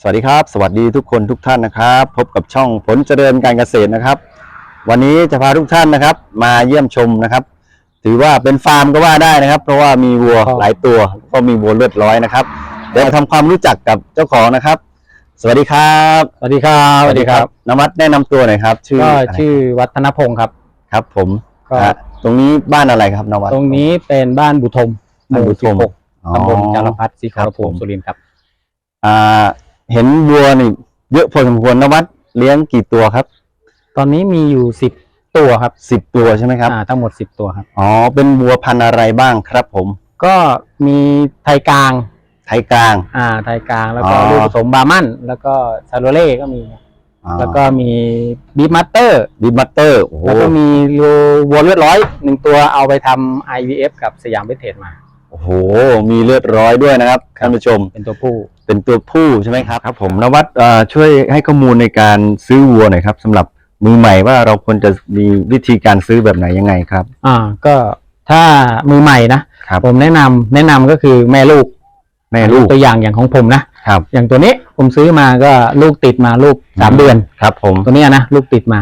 สวัสดีครับ สวัสดีทุกคนทุกท่านนะครับ พบกับช่องผลเจริญการเกษตรนะครับ วันนี้จะพาทุกท่านนะครับ มาเยี่ยมชมนะครับ ถือว่าเป็นฟาร์มก็ว่าได้นะครับ เพราะว่ามีวัวครับหลายตัวก็มีวัวเลือดร้อยนะครับเดี๋ยวมาทำความรู้จักกับเจ้าของนะครับ สวัสดีครับสวัสดีครับสวัสดีครับนวัดแนะนำตัวหน่อยครับ ชื่อก็อะไรชื่อวัฒนพงศ์ครับครับ ผมก็ฮะตรงนี้บ้านอะไรครับนวัดตรงนี้เป็นบ้านบุทมหบ้านมู่บุทสิมบหกอ๋อตำบลจารพัฒน์ศรีขอรภูครับผมมิสุรินทร์ครับอ่า เห็นวัวนี่เยอะพอสมควรนวัดเลี้ยงกี่ตัวครับตอนนี้มีอยู่สิบตัวครับสิบตัวใช่ไหมครับอ่าทั้งหมดสิบตัวครับ อ๋อเป็นวัวพันธุ์อะไรบ้างครับ ผมก็มีไทยกลาง ไทยกลาง อ่า ไทยกลางแล้วก็อ๋อ ลูกผสมบาร์มันแล้วก็ซาโรเล่ก็มีอ๋อแล้วก็มีบีมัตเตอร์ บิ๊กบัตเตอร์โอ้โหแล้วก็มีวัวเลือดร้อยหนึ่งตัวเอาไปทำ IVF กับสยามเวทเทรดมา โอ้โหมีเลือดร้อยด้วยนะครับท่านผู้ชม เป็นตัวผู้ เป็นตัวผู้ใช่ไหมครับครับผมนวัดเอ่อช่วยให้ข้อมูลในการซื้อวัวหน่อยครับสำหรับมือใหม่ว่าเราควรจะมีวิธีการซื้อแบบไหนยังไงครับ อ่าก็ถ้ามือใหม่นะครับ ผมแนะนำแนะนำก็คือแม่ลูกแม่ลูกตัวอย่างอย่างของผมนะครับ อย่างตัวนี้ผมซื้อมาก็ลูกติดมาลูกสามเดือน ครับผมตัวเนี้ยนะลูกติดมา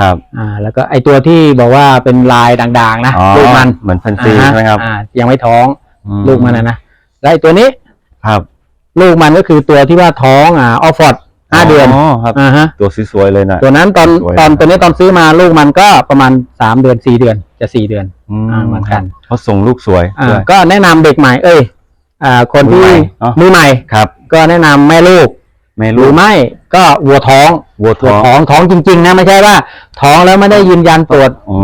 ครับ อ่าแล้วก็ไอตัวที่บอกว่าเป็นลายด่างๆนะอ๋อลูกมันเหมือนพันซีอ่าฮะใช่ไหมครับอ่ายังไม่ท้องอืลูกมันนะนะแล้วไอตัวนี้ครับ ลูกมันก็คือตัวที่ว่าท้องอ่าออฟฟอร์ดห้าเดือนอ๋อครับอ่าฮะตัวสวยๆเลยนะ ตัวนั้นตอนสวยตอนตัวนี้ตอนซื้อมาลูกมันก็ประมาณสามเดือนสี่เดือนจะสี่เดือน อืมอ่าเหมือนกัน เขาส่งลูกสวยอ่าด้วย ก็แนะนำเด็กใหม่ เอ้ยอ่าคนที่มือใหม่เนอะ มือใหม่ ครับก็แนะนำแม่ลูกแม่หลูรืกอไม่ก็วัวท้องวัวตรท้วองจท้องท้องจริง ๆ นะไม่ใช่ว่า ท้องแล้วไม่ได้ยืนยันตรวจอ๋อ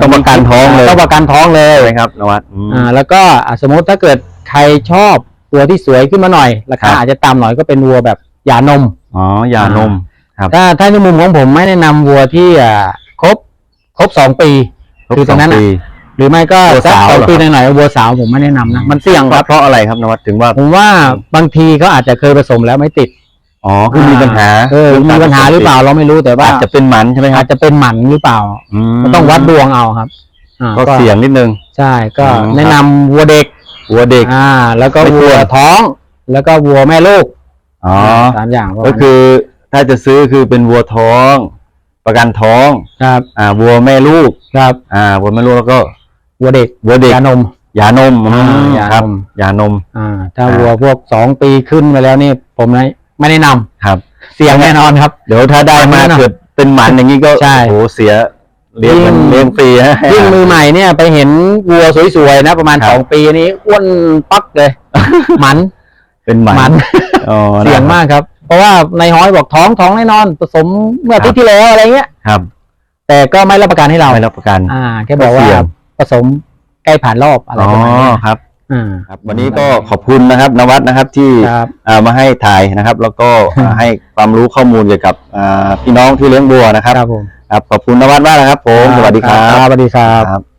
ต้องประกันท้องเลย ต้องประกันท้องเลย ใช่ไหมครับนวัดอืม อ่าแล้วก็อะสมมติถ้าเกิดใครชอบ วัวที่สวยขึ้นมาหน่อยราครัคาบอาจจะต่ำหน่อยก็เป็นวัวแบบหย่านมอ๋อยานมครับถ้าถ้าในมุมของผมไม่แนะนำวัวที่อ่าครบครบสองปีคือตรงนั้นสน่ะปีหรือไม่ก็วัวสักสาวสองเหรอปีหน่อยๆวัวสาวผมไม่แนะนำนะมันเสี่ยงครับเพราะอะไรครับนวัดถึงว่าผมว่าบางทีเขาอาจจะเคยผสมแล้วไม่ติดอ๋อคือมีปัญหาเออมีปัญหาหรือเปล่าเราไม่รู้แต่ว่าอาจจะเป็นหมันใช่ไหมคอารับจจะเป็นหมันหรือเปล่ามันต้องวัดดวงเอาครับอ่าก็เสี่ยงนิดนึงใช่ก็อืมแนะนำวัวเด็ก วัวเด็ก อ่า แล้วก็ไม่ควรวัวท้อง แล้วก็วัวแม่ลูกอ๋อ สามอย่างประมาณก็คือถ้าจะซื้อคือเป็นวัวท้อง ประกันท้อง ครับอ่า วัวแม่ลูก ครับอ่า วัวแม่ลูกแล้วก็ วัวเด็กวัวเด็ก ยานม ยานมอ่าอืมยานม ครับ ยานม อ่า ถ้าอ่า วัวพวกสองปีขึ้นมาแล้วนี่ผมไม่ไม่แนะนำครับ เสี่ยงแน่นอนครับ เดี๋ยวถ้าได้มาแน่นอนเกิดเป็นหมันอย่างนี้ก็ใช่ โอ้โหเสีย เลี้ยงมันยิ่งเลี้ยงฟรีฮะยิ่งมือใหม่เนี่ยไปเห็นวัวสวยๆนะ ประมาณครับสองปีนี้อ้วนปักเลย หมัน เป็นหมันหมันอ๋อเสี่ยงมากครับ เพราะว่าในห้อยบอกท้องท้องแน่นอน ผสมเมื่ออาทิตย์ที่แล้วอะไรเงี้ยครับ แต่ก็ไม่รับประกันให้เราไม่รับประกัน อ่าแค่บอกว่าเสี่ยงผสมใกล้ผ่านรอบอะไรอ๋อประมาณเนี้ยครับอ่าครับวันนี้ก็ขอบคุณนะครับนวัดนะครับที่ครับอ่ามาให้ถ่ายนะครับ แล้วก็อ่าให้ความรู้ข้อมูลเกี่ยวกับอ่าพี่น้องที่เลี้ยงวัวนะครับ ครับผมครับขอบคุณนวัดมากนะครับผมสวัสดีครับ สวัสดีครับครับ